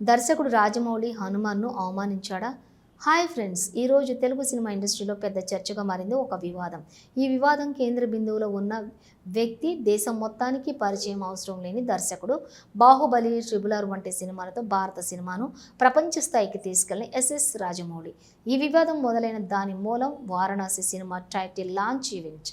దర్శకుడు రాజమౌళి హనుమాన్ను అవమానించాడా? హాయ్ ఫ్రెండ్స్ ఈరోజు తెలుగు సినిమా ఇండస్ట్రీలో పెద్ద చర్చగా మారింది ఒక వివాదం. ఈ వివాదం కేంద్ర బిందువులో ఉన్న వ్యక్తి దేశం మొత్తానికి పరిచయం అవసరం లేని దర్శకుడు. బాహుబలి ట్రిబుల్ వంటి సినిమాలతో భారత సినిమాను ప్రపంచ స్థాయికి తీసుకెళ్ళిన ఎస్ఎస్ రాజమౌళి. ఈ వివాదం మొదలైన దాని మూలం Varanasi cinema title launch event.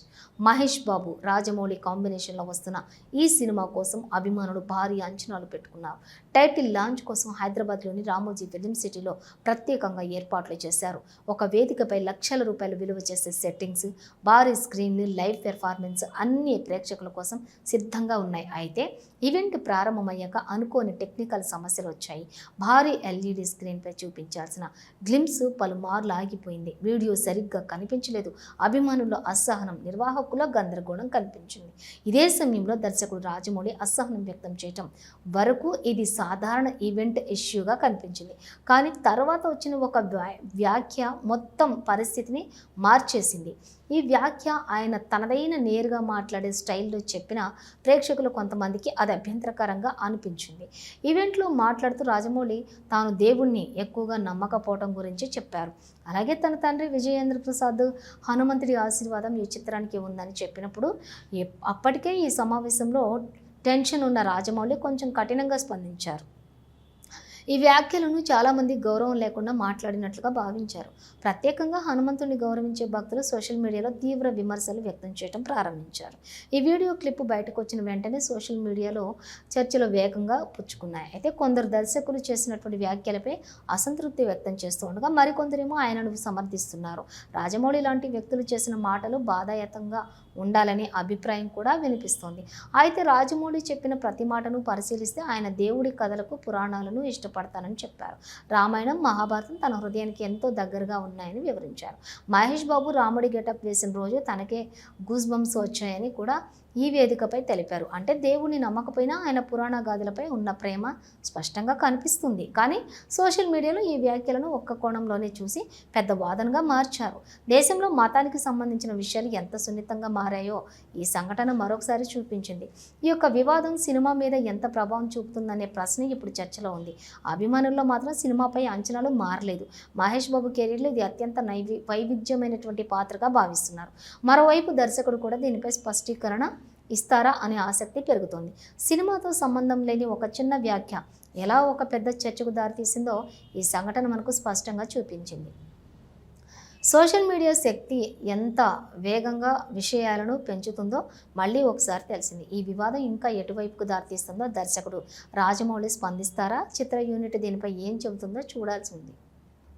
Mahesh Babu Rajamouli కాంబినేషన్లో వస్తున్న ఈ సినిమా కోసం అభిమానులు భారీ అంచనాలు పెట్టుకున్నారు. టైటిల్ లాంచ్ కోసం హైదరాబాద్లోని రామోజీ ఫిలిం సిటీలో ప్రత్యేకంగా ఏర్పాట్లు చేశారు. ఒక వేదికపై లక్షల రూపాయలు విలువ చేసే సెట్టింగ్స్ భారీ స్క్రీన్లు లైవ్ పెర్ఫార్మెన్స్ అన్ని ప్రేక్షకుల కోసం సిద్ధంగా ఉన్నాయి. అయితే ఈవెంట్ ప్రారంభమయ్యాక అనుకోని టెక్నికల్ సమస్యలు వచ్చాయి. భారీ ఎల్ఈడి స్క్రీన్పై చూపించాల్సిన గ్లిమ్స్ పలుమార్లు ఆగిపోయింది. వీడియో సరిగ్గా కనిపించలేదు. అభిమానుల అసహనం నిర్వాహకుల గందరగోళం కనిపించింది. ఇదే సమయంలో దర్శకుడు రాజమౌళి అసహనం వ్యక్తం చేయటం వరకు ఇది సాధారణ ఈవెంట్ ఇష్యూగా కనిపించింది. కానీ తర్వాత వచ్చిన ఒక వ్యా- వ్యాఖ్య మొత్తం పరిస్థితిని మార్చేసింది. ఈ వ్యాఖ్య ఆయన తనదైన నేరుగా మాట్లాడే స్టైల్లో చెప్పిన ప్రేక్షకులు కొంతమందికి అది అభ్యంతరకరంగా అనిపించింది. ఈవెంట్లో మాట్లాడుతూ రాజమౌళి తాను దేవుణ్ణి ఎక్కువగా నమ్మకపోవడం గురించి చెప్పారు. అలాగే తన తండ్రి విజయేంద్ర ప్రసాద్ హనుమంతుడి ఆశీర్వాదం ఈ చిత్రానికి ఉందని చెప్పినప్పుడు అప్పటికే ఈ సమావేశంలో టెన్షన్ ఉన్న రాజమౌళి కొంచెం కఠినంగా స్పందించారు. ఈ వ్యాఖ్యలను చాలామంది గౌరవం లేకుండా మాట్లాడినట్లుగా భావించారు. ప్రత్యేకంగా హనుమంతుడిని గౌరవించే భక్తులు సోషల్ మీడియాలో తీవ్ర విమర్శలు వ్యక్తం చేయడం ప్రారంభించారు. ఈ వీడియో క్లిప్ బయటకు వచ్చిన వెంటనే సోషల్ మీడియాలో చర్చలు వేగంగా పుచ్చుకున్నాయి. అయితే కొందరు దర్శకులు చేసినటువంటి వ్యాఖ్యలపై అసంతృప్తి వ్యక్తం చేస్తూ ఉండగా మరికొందరేమో ఆయనను సమర్థిస్తున్నారు. రాజమౌళి లాంటి వ్యక్తులు చేసిన మాటలు బాధాయతంగా ఉండాలనే అభిప్రాయం కూడా వినిపిస్తోంది. అయితే రాజమౌళి చెప్పిన ప్రతి మాటను పరిశీలిస్తే ఆయన దేవుడి కథలకు పురాణాలను ఇష్టపడతానని చెప్పారు. రామాయణం మహాభారతం తన హృదయానికి ఎంతో దగ్గరగా ఉన్నాయని వివరించారు. మహేష్ బాబు రాముడి గెటప్ వేసిన రోజు తనకే గూస్ బంప్స్ వచ్చాయని కూడా ఈ వేదికపై తెలిపారు. అంటే దేవుని నమ్మకపోయినా ఆయన పురాణ గాథలపై ఉన్న ప్రేమ స్పష్టంగా కనిపిస్తుంది. కానీ సోషల్ మీడియాలో ఈ వ్యాఖ్యలను ఒక్క కోణంలోనే చూసి పెద్ద వాదనగా మార్చారు. దేశంలో మతానికి సంబంధించిన విషయాలు ఎంత సున్నితంగా మారాయో ఈ సంఘటన మరొకసారి చూపించింది. ఈ యొక్క వివాదం సినిమా మీద ఎంత ప్రభావం చూపుతుందనే ప్రశ్న ఇప్పుడు చర్చలో ఉంది. అభిమానుల్లో మాత్రం సినిమాపై అంచనాలు మారలేదు. మహేష్ బాబు కెరీర్లో ఇది అత్యంత నైవి వైవిధ్యమైనటువంటి పాత్రగా భావిస్తున్నారు. మరోవైపు దర్శకుడు కూడా దీనిపై స్పష్టీకరణ ఇస్తారా అనే ఆసక్తి పెరుగుతోంది. సినిమాతో సంబంధం లేని ఒక చిన్న వ్యాఖ్య ఎలా ఒక పెద్ద చర్చకు దారితీసిందో ఈ సంఘటన మనకు స్పష్టంగా చూపించింది. సోషల్ మీడియా శక్తి ఎంత వేగంగా విషయాలను పెంచుతుందో మళ్ళీ ఒకసారి తెలిసింది. ఈ వివాదం ఇంకా ఎటువైపుకు దారితీస్తుందో దర్శకుడు రాజమౌళి స్పందిస్తారా? చిత్ర యూనిట్ దీనిపై ఏం చెబుతుందో చూడాల్సి ఉంది.